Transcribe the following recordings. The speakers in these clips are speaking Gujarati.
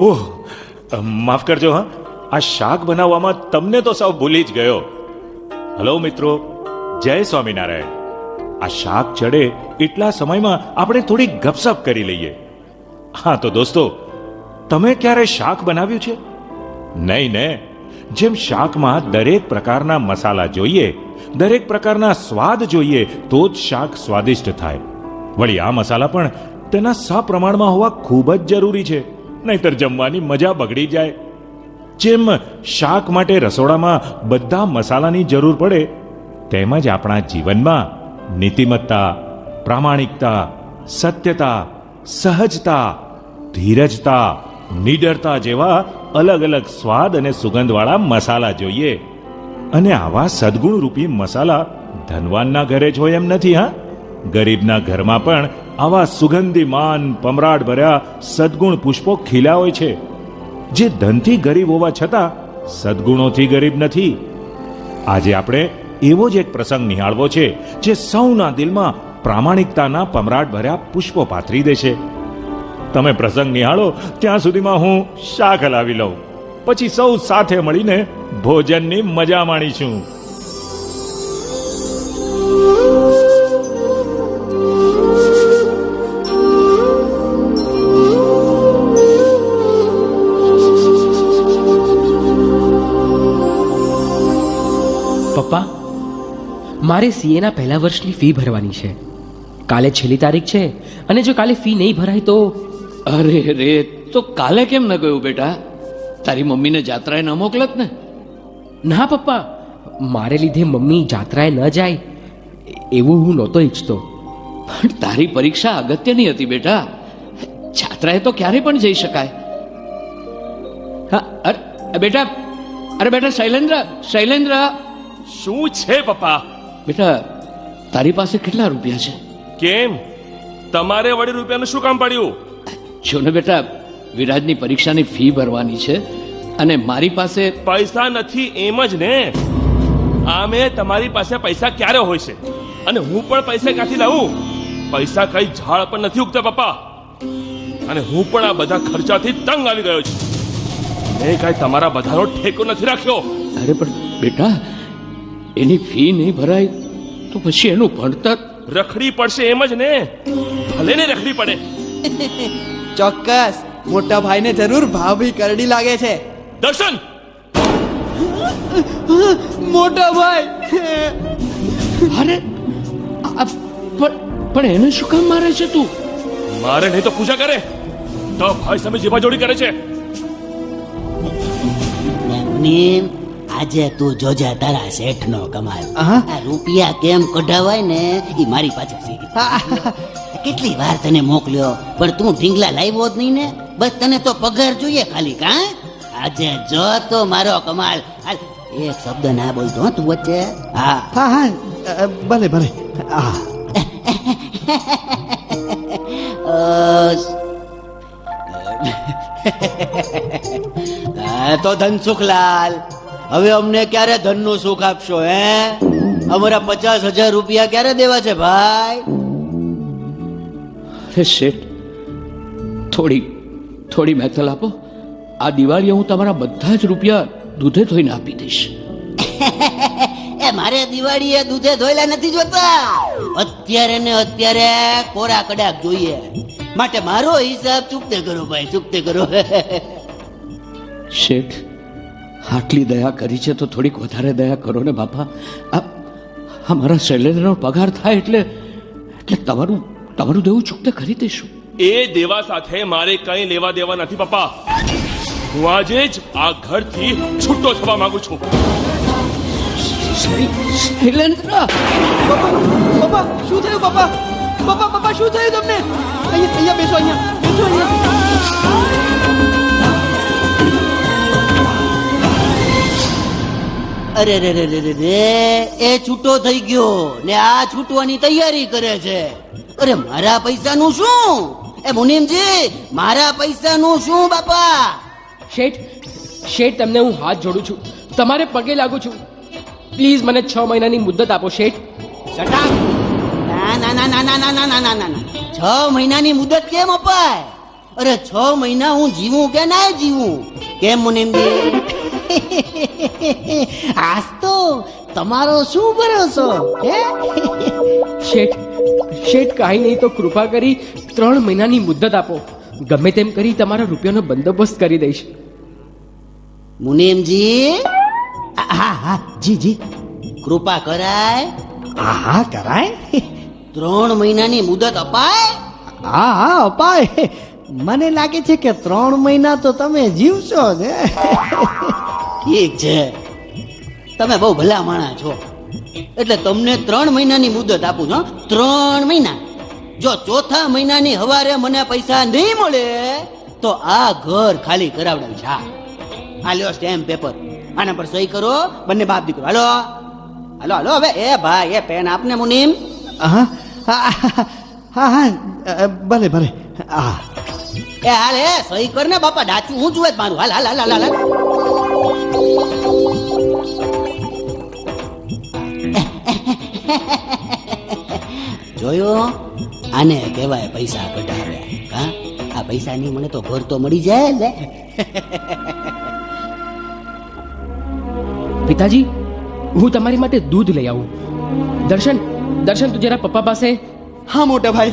ઓહ માફ કરજો, હા. આ શાક બનાવવામાં તમને તો સાવ ભૂલી જ ગયો. હલો, મિત્રો. જય સ્વામિનારાયણ. આ શાક ચડે એટલા સમયમાં આપણે થોડી ગપસપ કરી લઈએ. હા, તો દોસ્તો, તમે ક્યારે શાક બનાવ્યું છે? નહીં, ને. જેમ શાકમાં દરેક પ્રકારના મસાલા જોઈએ, દરેક પ્રકારના સ્વાદ જોઈએ, તો જ શાક સ્વાદિષ્ટ થાય. વળી આ મસાલા પણ તેના સપ્રમાણમાં હોવા ખૂબ જ જરૂરી છે. નહીતર જમવાની મજા બગડી જાય. જેમ શાક માટે રસોડામાં બધા મસાલાની જરૂર પડે, તેમજ આપણા જીવનમાં નીતિમત્તા, પ્રામાણિકતા, સત્યતા, સહજતા, ધીરજતા, નીડરતા જેવા અલગ અલગ સ્વાદ અને સુગંધવાળા મસાલા જોઈએ. અને આવા સદગુણરૂપી મસાલા ધનવાનના ઘરે જ હોય એમ નથી, હા? ગરીબના ઘરમાં પણ આવા સુગંધીમાન પમરાટ ભર્યા સદગુણ પુષ્પો ખીલ્યા હોય છે. જે ધનથી ગરીબ હોવા છતાં સદગુણોથી ગરીબ નથી. આજે આપણે એવો જ એક પ્રસંગ નિહાળવો છે, જે સૌના દિલમાં પ્રામાણિકતાના પમરાટ ભર્યા પુષ્પો પાથરી દેશે તમે પ્રસંગ નિહાળો, ત્યાં સુધીમાં હું શાક હલાવી લઉં. પછી સૌ સાથે મળીને ભોજનની મજા માણીશું મારે સીએના પહેલા વર્ષની ફી ભરવાની છે. કાલે છેલ્લી તારીખ છે અને જો કાલે ફી નહીં ભરાય તો અરે રે તો કાલે કેમ ન ગયું બેટા? તારી મમ્મીને જાત્રાએ ન મોકલત ને? ના પપ્પા મારે લીધે મમ્મી જાત્રાએ ન જાય. એવું હું નહોતો ઈચ્છતો. પણ તારી પરીક્ષા અગત્યની હતી બેટા. જાત્રાએ તો ક્યારે પણ જઈ શકાય. હા અરે બેટા અરે બેટા શૈલેન્દ્ર શૈલેન્દ્ર. શું છે પપ્પા? બેટા તારી પાસે કેટલા રૂપિયા છે? કેમ? તમારે વળી રૂપિયાનું શું કામ પડ્યું? જો ને બેટા વિરાજની પરીક્ષાની ફી ભરવાની છે અને મારી પાસે પૈસા નથી એમ જ ને. આમે તમારી પાસે પૈસા ક્યારે હોય છે? અને હું પણ પૈસા ક્યાંથી લાવું? પૈસા કઈ ઝાડ પણ નથી ઉગતા પપ્પા. અને હું પણ આ બધા ખર્ચાથી તંગ આવી ગયો છું. મેં કઈ તમારા બધાનો ઠેકો નથી રાખ્યો. અરે પણ બેટા એની ફી નહીં ભરાય તો પછી એનું ભણતર? રખડી પડશે એમ જ ને. ભલે ને રખડી પડે. ચોક્કસ. મોટા ભાઈને જરૂર ભાભી કરડી લાગે છે. દર્શન! મોટા ભાઈ! અરે આ પણ પણ એને શું કામ મારે છે તું? મારે નહીં તો પૂજા કરે. તો ભાઈ સામે જીભા જોડી કરે છે. નીમ આજે તું જોજે તારા શેઠ નો કમાલ. આ રૂપિયા કેમ કઢાવાય ને એ મારી પાછળ શીખી કેટલી વાર તને મોકલ્યો પણ તું ઢીંગલા લાવ્યો જ નહીં ને? બસ તને તો પગાર જોઈએ ખાલી કા? આજે જો તો મારો કમાલ. એક શબ્દ ના બોલતો તું વચ્ચે. હા. હા હા ભલે ભલે. હા તો ધનસુખલાલ. હવે અમને ક્યારે ધનનું સુખ આપશો હે? અમારા પચાસ હજાર રૂપિયા ક્યારે દેવા છે ભાઈ? અરે શેઠ થોડી થોડી મહેતલ આપો. આ દિવાળીએ હું તમારા બધા જ રૂપિયા દૂધે ધોઈને આપી દઈશ. એ મારે દિવાળીએ દૂધે ધોયેલા નથી જોતા. અત્યારે ને અત્યારે કોરા કડાક જોઈએ. માટે મારો હિસાબ ચૂકતે કરો ભાઈ ચૂકતે કરો. શેઠ આટલી દયા કરી છે તો થોડીક વધારે દયા કરો ને બાપા. આ આ મારા શૈલેન્દ્રનો પગાર થાય એટલે એટલે તમારું તમારું દેવું ચૂકતે કરી દઈશું. એ દેવા સાથે મારે કઈ લેવા દેવા નથી પપ્પા હું આજે જ આ ઘરથી છૂટો થવા માંગુ છું. શૈલેન્દ્ર! પપ્પા શું થયું પપ્પા પપ્પા પપ્પા શું થયું તમને? અહીંયા અહીંયા બેસો અહીંયા. બેસો અહીંયા. અરે રે રે રે રે રે એ છૂટો થઈ ગયો. ને આ છૂટવાની તૈયારી કરે છે. અરે મારા પૈસાનું શું? એ મુનિમજી મારા પૈસાનું શું બાપા? શેઠ શેઠ તમને હું હાથ જોડું છું. તમારે પગે લાગુ છું. પ્લીઝ મને છ મહિનાની મુદ્દત આપો શેઠ. ના ના ના ના ના ના ના ના ના છ મહિનાની મુદત કેમ અપાય? અરે છ મહિના હું જીવું કે ના જીવું? કેમ મુનિમજી? આજ તો તમારો શું ભરોસો હે? શેઠ શેઠ કાંઈ નહીં તો કૃપા કરી ત્રણ મહિનાની મુદ્દત આપો. ગમે તેમ કરી તમારા રૂપિયાનો બંદોબસ્ત કરી દઈશ. મુનેમજી? હા હા જી જી. કૃપા કરાય. હા હા કરાય. ત્રણ મહિનાની મુદત અપાય? હા હા અપાય. મને લાગે છે કે ત્રણ મહિના તો તમે જીવશો ને ઠીક છે. તમે બહુ ભલા માણા છો. એટલે તમને ત્રણ મહિનાની મુદત આપું છું ત્રણ મહિના. જો ચોથા મહિનાની હવારે મને પૈસા નહીં મળે તો આ ઘર ખાલી કરાવડાવ છે. આ લ્યો સ્ટેમ્પ પેપર આના પર સહી કરો બંને બાપ દીકરો. હાલો. હાલો હાલો હવે. એ ભાઈ એ પેન આપને મુનિમ. હા હા હા ભલે ભલે. હા. એ હાલ એ સહી કર ને બાપા ડાચું હું જુએ મારું. હાલ હાલ હાલ હાલ હાલ. જોયો? આને કહેવાય પૈસા કઢાવ્યા. હા? આ પૈસા નહીં મને તો ઘર તો મળી જાય ને. પિતાજી હું તમારી માટે દૂધ લઈ આવું. દર્શન દર્શન તું જરા પપ્પા પાસે. હા મોટા ભાઈ.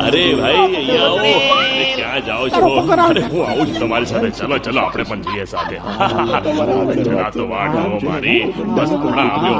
અરે ભાઈ અહીંયા આવો. અરે, ક્યાં જાઓ છો? અરે હું આવું છું તમારી સાથે. ચલો ચલો આપણે પણ જઈએ સાથે. જરા તો વાટ જુઓ મારી. બસ થોડા આવ્યો.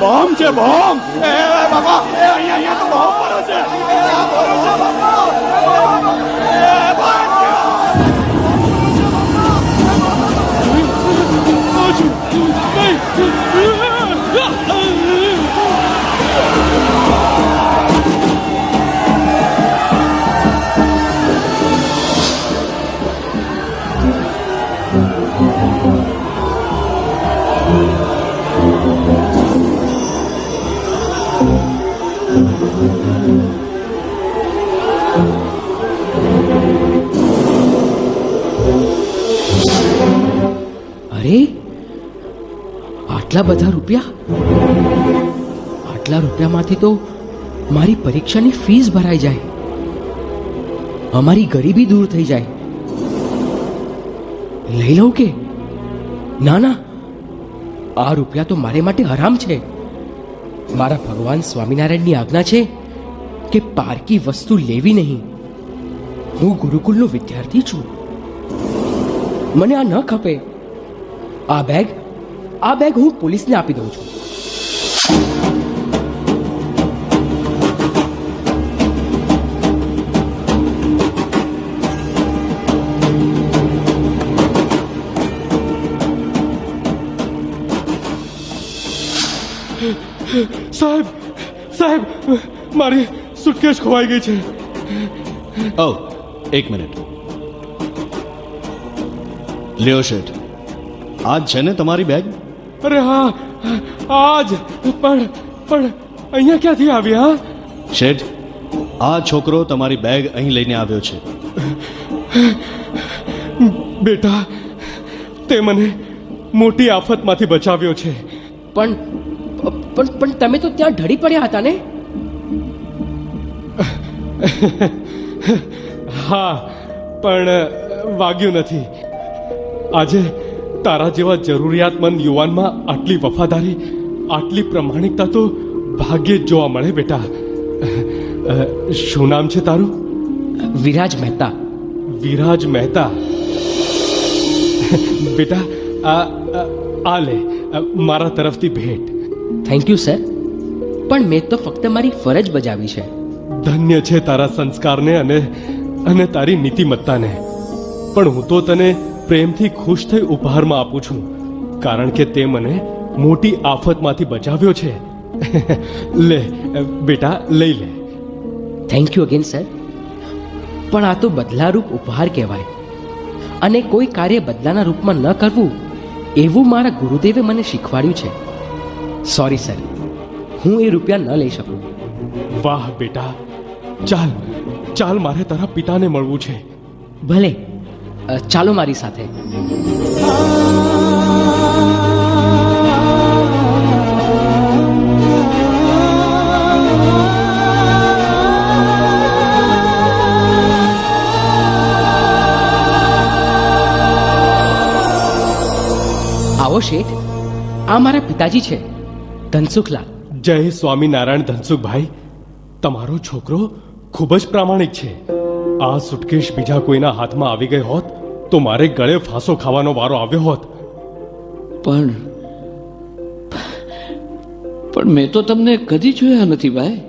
બોમ છે બોમ. એ બાબા એ અહીંયા અહીંયા તો બોમ પડ્યો છે. એ, આ છે, બાબા. એ, બોમ્બ! અરે, આટલા બધા રૂપિયા? આટલા રૂપિયામાંથી તો મારી પરીક્ષાની ફીસ ભરાઈ જાય. અમારી ગરીબી દૂર થઈ જાય. લઈ લઉં કે? ના ના. આ રૂપિયા તો મારે માટે હરામ છે. મારા ભગવાન સ્વામિનારાયણની આજ્ઞા છે કે પારકી વસ્તુ લેવી નહીં. હું ગુરુકુલનો વિદ્યાર્થી છું. મને આ ન ખપે. આ બેગ આ બેગ હું પોલીસને આપી દઉં છું. સાહેબ સાહેબ મારી સુટકેશ ખોવાઈ ગઈ છે. ઓ એક મિનિટ. લ્યો શેઠ. આજ છે ને તમારી બેગ અરે હા આજ. પણ પણ અહીંયા ક્યાંથી આવ્યા શેઠ આ છોકરો તમારી બેગ અહીં લઈને આવ્યો છે. બેટા તે મને મોટી આફતમાંથી બચાવ્યો છે. પણ પણ પણ તમે તો ત્યાં ઢળી પડ્યા હતા ને? હા પણ વાગ્યું નથી. આજે તારા જેવા જરૂરિયાતમંદ યુવાનમાં આટલી વફાદારી આટલી પ્રમાણિકતા તો ભાગ્યે જ જોવા મળે બેટા. શું નામ છે તારું? વિરાજ મહેતા. વિરાજ મહેતા. બેટા આ આ- લે મારા તરફથી ભેટ. થેન્ક યુ સર પણ મેં તો ફક્ત મારી ફરજ બજાવી છે. ધન્ય છે તારા સંસ્કારને અને અને તારી નીતિમત્તાને. પણ હું તો તને પ્રેમથી ખુશ થઈ ઉપહારમાં આપું છું. કારણ કે તે મને મોટી આફતમાંથી બચાવ્યો છે. લે બેટા લઈ લે. થેન્ક યુ અગેન સર પણ આ તો બદલારૂપ ઉપહાર કહેવાય. અને કોઈ કાર્ય બદલાના રૂપમાં ન કરવું એવું મારા ગુરુદેવે મને શીખવાડ્યું છે. સોરી સર હું એ રૂપિયા ન લઈ શકું. વાહ બેટા. ચાલ ચાલ મારે તારા પિતાને મળવું છે. ભલે. ચાલો મારી સાથે. આવો શેઠ, આ મારા પિતાજી છે, ધનસુખલાલ. જય સ્વામિનારાયણ ધનસુખભાઈ. તમારો છોકરો ખૂબ જ પ્રામાણિક છે. આ સુટકેશ બીજા કોઈના હાથમાં આવી ગઈ હોત તો મારે ગળે ફાંસો ખાવાનો વારો આવ્યો હોત. પણ પણ મેં તો તમને કદી જોયા નથી ભાઈ.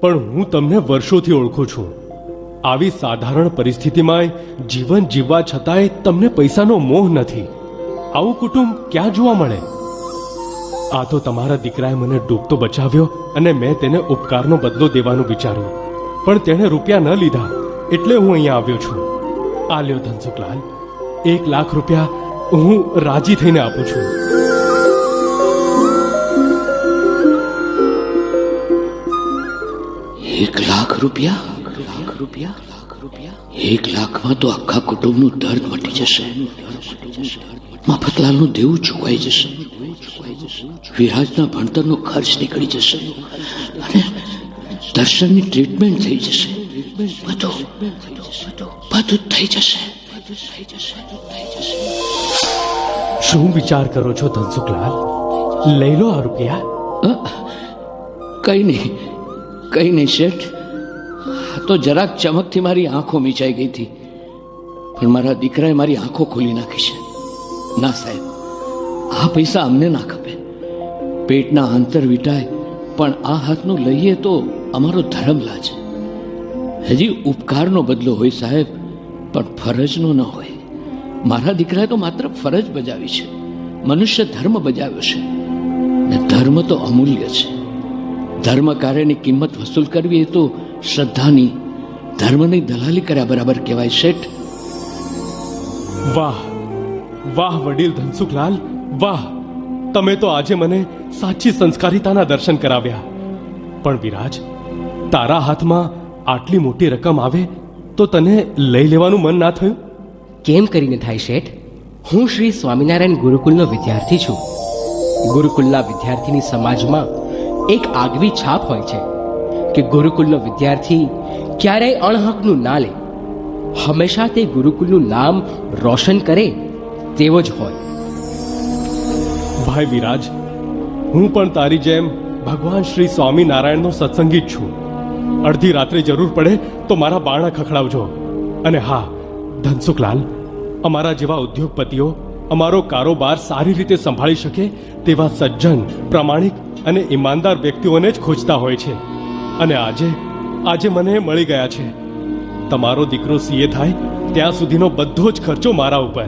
પણ હું તમને વર્ષોથી ઓળખું છું. આવી સાધારણ પરિસ્થિતિમાં જીવન જીવવા છતાંય તમને પૈસાનો મોહ નથી. આવું કુટુંબ ક્યાં જોવા મળે? આ તો તમારા દીકરાએ મને ડૂબતો બચાવ્યો અને મેં તેને ઉપકારનો બદલો દેવાનું વિચાર્યું. પણ તેણે રૂપિયા ન લીધા. એટલે હું અહીંયા આવ્યો છું. આ લ્યો ધનસુખલાલ. એક લાખ રૂપિયા હું રાજી થઈને આપું છું. એક લાખ રૂપિયા? લાખ રૂપિયા લાખ રૂપિયા એક લાખમાં તો આખા કુટુંબનું દર્દ મટી જશે. મફતલાલનું દેવું ચૂકવાઈ જશે. વિરાજના ભણતરનો ખર્ચ નીકળી જશે. અને દર્શનની ટ્રીટમેન્ટ થઈ જશે. બધું બધું થઈ જશે. શું વિચાર કરો છો ધનસુખલાલ? લઈ લો આ રૂપિયા. કઈ નહીં કઈ નહીં શેઠ. તો જરાક ચમકથી મારી આંખો મીચાઈ ગઈ હતી. પણ મારા દીકરાએ મારી આંખો ખોલી નાખી છે. ના સાહેબ આ પૈસા અમને ના ખપે. પેટના અંતર વીટાય પણ આ હાથનું લઈએ તો અમારો ધર્મ લાજે. હજી ઉપકારનો બદલો હોય સાહેબ, પણ ફરજનો ન હોય. મારા દીકરાએ તો માત્ર ફરજ બજાવી છે. મનુષ્ય ધર્મ બજાવ્યો છે. ને ધર્મ તો અમૂલ્ય છે. ધર્મ કાર્યની કિંમત વસૂલ કરવી એ તો શ્રદ્ધાની, ધર્મની દલાલી કર્યા બરાબર કહેવાય શેઠ. વાહ વાહ વડીલ ધનસુખલાલ, વાહ. તમે તો આજે મને સાચી સંસ્કારિતાના દર્શન કરાવ્યા. પણ વિરાજ, તારા હાથમાં આટલી મોટી રકમ આવે તો તને લઈ લેવાનું મન ના થયું? કેમ કરીને થાય શેઠ? હું શ્રી સ્વામિનારાયણ ગુરુકુલનો વિદ્યાર્થી છું. ગુરુકુલના વિદ્યાર્થીની સમાજમાં એક આગવી છાપ હોય છે કે ગુરુકુલનો વિદ્યાર્થી ક્યારેય અણહકનું ના લે. હંમેશા તે ગુરુકુલનું નામ રોશન કરે તેવો જ હોય. ભાઈ વિરાજ હું પણ તારી જેમ ભગવાન શ્રી સ્વામિનારાયણનો સત્સંગી જ છું. અડધી રાત્રે જરૂર પડે તો મારા બારણા ખખડાવજો. અને હા, ધનસુખલાલ, અમારા જેવા ઉદ્યોગપતિઓ અમારો કારોબાર સારી રીતે સંભાળી શકે તેવા સજ્જન, પ્રામાણિક અને ઈમાનદાર વ્યક્તિઓને જ ખોજતા હોય છે. અને આજે આજે મને મળી ગયા છે. તમારો દીકરો સીએ થાય, ત્યાં સુધીનો બધો જ ખર્ચો મારા ઉપર.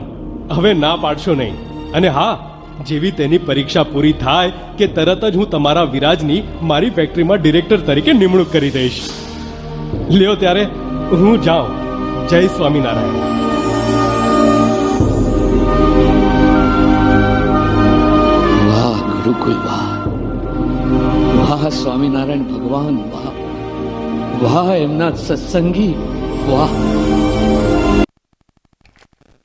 હવે ના પાડશો નહીં. અને હા જેવી તેની પરીક્ષા પૂરી થાય કે તરત જ હું તમારા વિરાજની મારી ફેક્ટરીમાં ડિરેક્ટર તરીકે નિમણૂક કરી દઈશ. લ્યો ત્યારે હું જાઉં. જય સ્વામિનારાયણ. વાહ ગુરુકુલ વાહ. વાહ, સ્વામિનારાયણ ભગવાન, વાહ. વાહ, એમના સત્સંગી, વાહ.